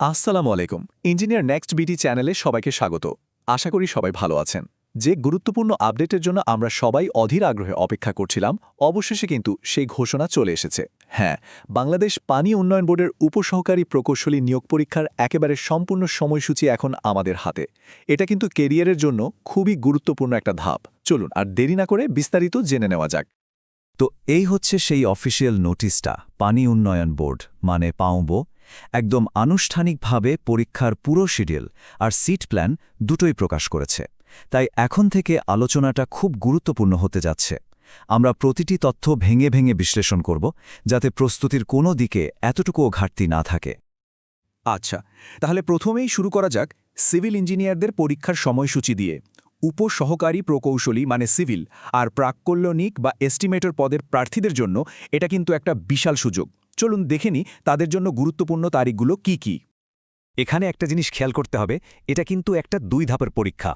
আসসালামু আলাইকুম। Engineer next বিটি চ্যানেলে সবাইকে স্বাগত। আশা করি সবাই ভালো আছেন। যে গুরুত্বপূর্ণ আপডেটের জন্য আমরা সবাই অধীর আগ্রহে অপেক্ষা করছিলাম, অবশেষে কিন্তু সেই ঘোষণা চলে এসেছে। হ্যাঁ বাংলাদেশ পানি উন্নয়ন বোর্ডের উপসহকারী প্রকৌশলী নিয়োগ পরীক্ষার একেবারে সম্পূর্ণ সময়সূচি এখন আমাদের হাতে। এটা কিন্তু কেরিয়ারের জন্য খুবই গুরুত্বপূর্ণ একটা ধাপ। চলুন, আর দেরি না করে বিস্তারিত জেনে নেওয়া যাক। তো এই হচ্ছে সেই অফিসিয়াল নোটিশটা, পানি উন্নয়ন বোর্ড মানে পাউবো একদম আনুষ্ঠানিকভাবে পরীক্ষার পুরো শিডিউল আর সিট প্ল্যান দুটোই প্রকাশ করেছে। তাই এখন থেকে আলোচনাটা খুব গুরুত্বপূর্ণ হতে যাচ্ছে। আমরা প্রতিটি তথ্য ভেঙে ভেঙে বিশ্লেষণ করব, যাতে প্রস্তুতির কোনো দিকে এতটুকুও ঘাটতি না থাকে। আচ্ছা তাহলে প্রথমেই শুরু করা যাক সিভিল ইঞ্জিনিয়ারদের পরীক্ষার সময়সূচি দিয়ে। উপসহকারী প্রকৌশলী মানে সিভিল আর প্রাক্কল্যনিক বা এস্টিমেটর পদের প্রার্থীদের জন্য এটা কিন্তু একটা বিশাল সুযোগ। চলুন দেখেনি তাদের জন্য গুরুত্বপূর্ণ তারিখগুলো কি কি। এখানে একটা জিনিস খেয়াল করতে হবে, এটা কিন্তু একটা দুই ধাপের পরীক্ষা।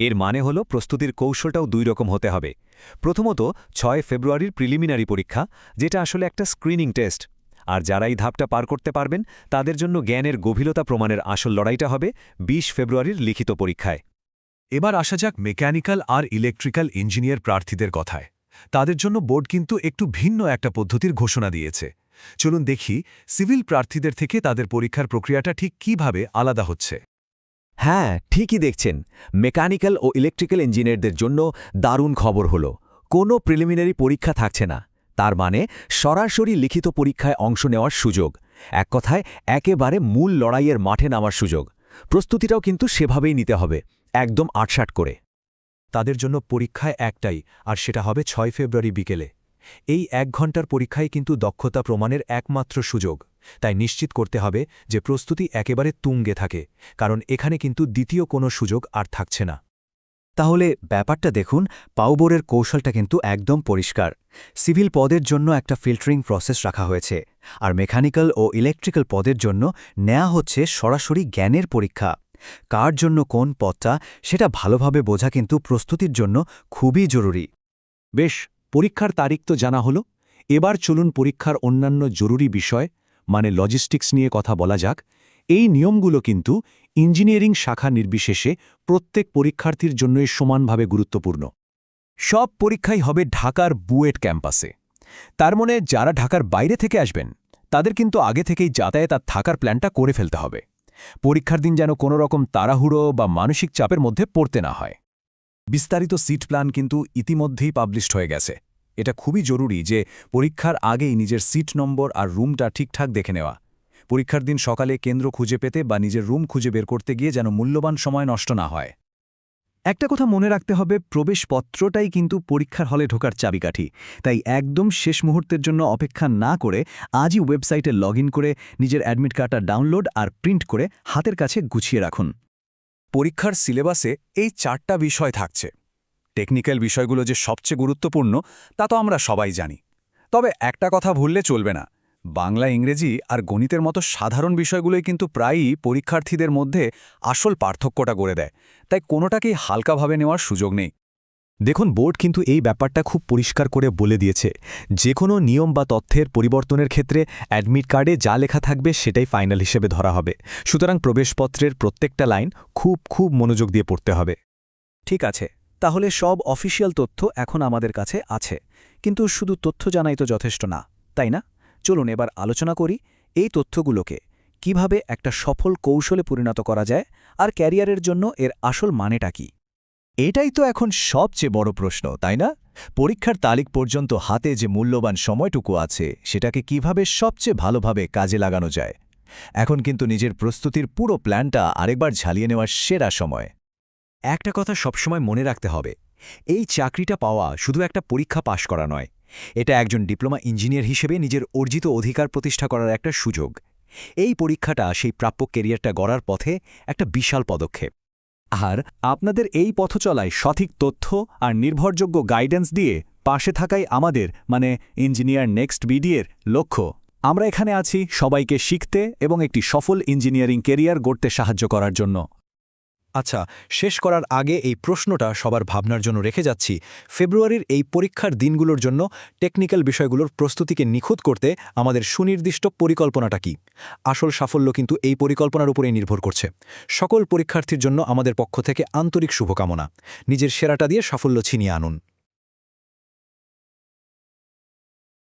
এর মানে হল প্রস্তুতির কৌশলটাও দুই রকম হতে হবে। প্রথমত, ছয় ফেব্রুয়ারির প্রিলিমিনারি পরীক্ষা, যেটা আসলে একটা স্ক্রিনিং টেস্ট। আর যারা এই ধাপটা পার করতে পারবেন, তাদের জন্য জ্ঞানের গভীরতা প্রমাণের আসল লড়াইটা হবে ২০ ফেব্রুয়ারির লিখিত পরীক্ষায়। এবার আসা যাক মেকানিক্যাল আর ইলেকট্রিক্যাল ইঞ্জিনিয়ার প্রার্থীদের কথায়। তাদের জন্য বোর্ড কিন্তু একটু ভিন্ন একটা পদ্ধতির ঘোষণা দিয়েছে। চলুন দেখি সিভিল প্রার্থীদের থেকে তাদের পরীক্ষার প্রক্রিয়াটা ঠিক কীভাবে আলাদা হচ্ছে। হ্যাঁ ঠিকই দেখছেন। মেকানিক্যাল ও ইলেকট্রিক্যাল ইঞ্জিনিয়ারদের জন্য দারুণ খবর হল। কোনো প্রিলিমিনারি পরীক্ষা থাকছে না। তার মানে সরাসরি লিখিত পরীক্ষায় অংশ নেওয়ার সুযোগ। এক কথায় একেবারে মূল লড়াইয়ের মাঠে নামার সুযোগ। প্রস্তুতিটাও কিন্তু সেভাবেই নিতে হবে একদম আটসাট করে। তাদের জন্য পরীক্ষায় একটাই আর সেটা হবে ছয় ফেব্রুয়ারি বিকেলে। এই এক ঘণ্টার পরীক্ষায় কিন্তু দক্ষতা প্রমাণের একমাত্র সুযোগ। তাই নিশ্চিত করতে হবে যে প্রস্তুতি একেবারে তুঙ্গে থাকে, কারণ এখানে কিন্তু দ্বিতীয় কোনো সুযোগ আর থাকছে না। তাহলে ব্যাপারটা দেখুন, পাউবোরের কৌশলটা কিন্তু একদম পরিষ্কার। সিভিল পদের জন্য একটা ফিল্টারিং প্রসেস রাখা হয়েছে, আর মেকানিক্যাল ও ইলেকট্রিক্যাল পদের জন্য নেয়া হচ্ছে সরাসরি জ্ঞানের পরীক্ষা। কার জন্য কোন পদটা, সেটা ভালোভাবে বোঝা কিন্তু প্রস্তুতির জন্য খুবই জরুরি। বেশ পরীক্ষার তারিখ তো জানা হলো। এবার চলুন পরীক্ষার অন্যান্য জরুরি বিষয় মানে লজিস্টিক্স নিয়ে কথা বলা যাক। এই নিয়মগুলো কিন্তু ইঞ্জিনিয়ারিং শাখা নির্বিশেষে প্রত্যেক পরীক্ষার্থীর জন্যই সমানভাবে গুরুত্বপূর্ণ। সব পরীক্ষাই হবে ঢাকার বুয়েট ক্যাম্পাসে। তার মানে যারা ঢাকার বাইরে থেকে আসবেন, তাদের কিন্তু আগে থেকেই যাতায়াত আর থাকার প্ল্যানটা করে ফেলতে হবে। পরীক্ষার দিন যেন কোনো রকম তাড়াহুড়ো বা মানসিক চাপের মধ্যে পড়তে না হয়। বিস্তারিত সিট প্ল্যান কিন্তু ইতিমধ্যেই পাবলিশড হয়ে গেছে। এটা খুবই জরুরি যে পরীক্ষার আগেই নিজের সিট নম্বর আর রুমটা ঠিকঠাক দেখে নেওয়া। পরীক্ষার দিন সকালে কেন্দ্র খুঁজে পেতে বা নিজের রুম খুঁজে বের করতে গিয়ে যেন মূল্যবান সময় নষ্ট না হয়। একটা কথা মনে রাখতে হবে, প্রবেশপত্রটাই কিন্তু পরীক্ষার হলে ঢোকার চাবিকাঠি। তাই একদম শেষ মুহূর্তের জন্য অপেক্ষা না করে আজই ওয়েবসাইটে লগ করে নিজের অ্যাডমিট কার্ডটা ডাউনলোড আর প্রিন্ট করে হাতের কাছে গুছিয়ে রাখুন। পরীক্ষার সিলেবাসে এই চারটা বিষয় থাকছে। টেকনিক্যাল বিষয়গুলো যে সবচেয়ে গুরুত্বপূর্ণ, তা তো আমরা সবাই জানি। তবে একটা কথা ভুললে চলবে না। বাংলা, ইংরেজি আর গণিতের মতো সাধারণ বিষয়গুলোই কিন্তু প্রায়ই পরীক্ষার্থীদের মধ্যে আসল পার্থক্যটা গড়ে দেয়। তাই কোনোটাকেই হালকাভাবে নেওয়ার সুযোগ নেই। দেখুন, বোর্ড কিন্তু এই ব্যাপারটা খুব পরিষ্কার করে বলে দিয়েছে। যে কোনো নিয়ম বা তথ্যের পরিবর্তনের ক্ষেত্রে অ্যাডমিট কার্ডে যা লেখা থাকবে সেটাই ফাইনাল হিসেবে ধরা হবে। সুতরাং প্রবেশপত্রের প্রত্যেকটা লাইন খুব খুব মনোযোগ দিয়ে পড়তে হবে। ঠিক আছে, তাহলে সব অফিসিয়াল তথ্য এখন আমাদের কাছে আছে। কিন্তু শুধু তথ্য জানাই তো যথেষ্ট না, তাই না? চলুন এবার আলোচনা করি এই তথ্যগুলোকে। কীভাবে একটা সফল কৌশলে পরিণত করা যায় আর ক্যারিয়ারের জন্য এর আসল মানেটা কি? এটাই তো এখন সবচেয়ে বড় প্রশ্ন, তাই না? পরীক্ষার তারিখ পর্যন্ত হাতে যে মূল্যবান সময়টুকু আছে, সেটাকে কীভাবে সবচেয়ে ভালোভাবে কাজে লাগানো যায়? এখন কিন্তু নিজের প্রস্তুতির পুরো প্ল্যানটা আরেকবার ঝালিয়ে নেওয়ার সেরা সময়। একটা কথা সবসময় মনে রাখতে হবে, এই চাকরিটা পাওয়া শুধু একটা পরীক্ষা পাশ করা নয়, এটা একজন ডিপ্লোমা ইঞ্জিনিয়ার হিসেবে নিজের অর্জিত অধিকার প্রতিষ্ঠা করার একটা সুযোগ। এই পরীক্ষাটা সেই প্রাপ্য কেরিয়ারটা গড়ার পথে একটা বিশাল পদক্ষেপ। আর আপনাদের এই পথচলায় সঠিক তথ্য আর নির্ভরযোগ্য গাইডেন্স দিয়ে পাশে থাকাই আমাদের মানে ইঞ্জিনিয়ার নেক্সট বিডিএর লক্ষ্য। আমরা এখানে আছি সবাইকে শিখতে এবং একটি সফল ইঞ্জিনিয়ারিং কেরিয়ার গড়তে সাহায্য করার জন্য। আচ্ছা শেষ করার আগে এই প্রশ্নটা সবার ভাবনার জন্য রেখে যাচ্ছি। ফেব্রুয়ারির এই পরীক্ষার দিনগুলোর জন্য টেকনিক্যাল বিষয়গুলোর প্রস্তুতিকে নিখুঁত করতে আমাদের সুনির্দিষ্ট পরিকল্পনাটা কি? আসল সাফল্য কিন্তু এই পরিকল্পনার উপরেই নির্ভর করছে। সকল পরীক্ষার্থীর জন্য আমাদের পক্ষ থেকে আন্তরিক শুভকামনা। নিজের সেরাটা দিয়ে সাফল্য ছিনিয়ে আনুন।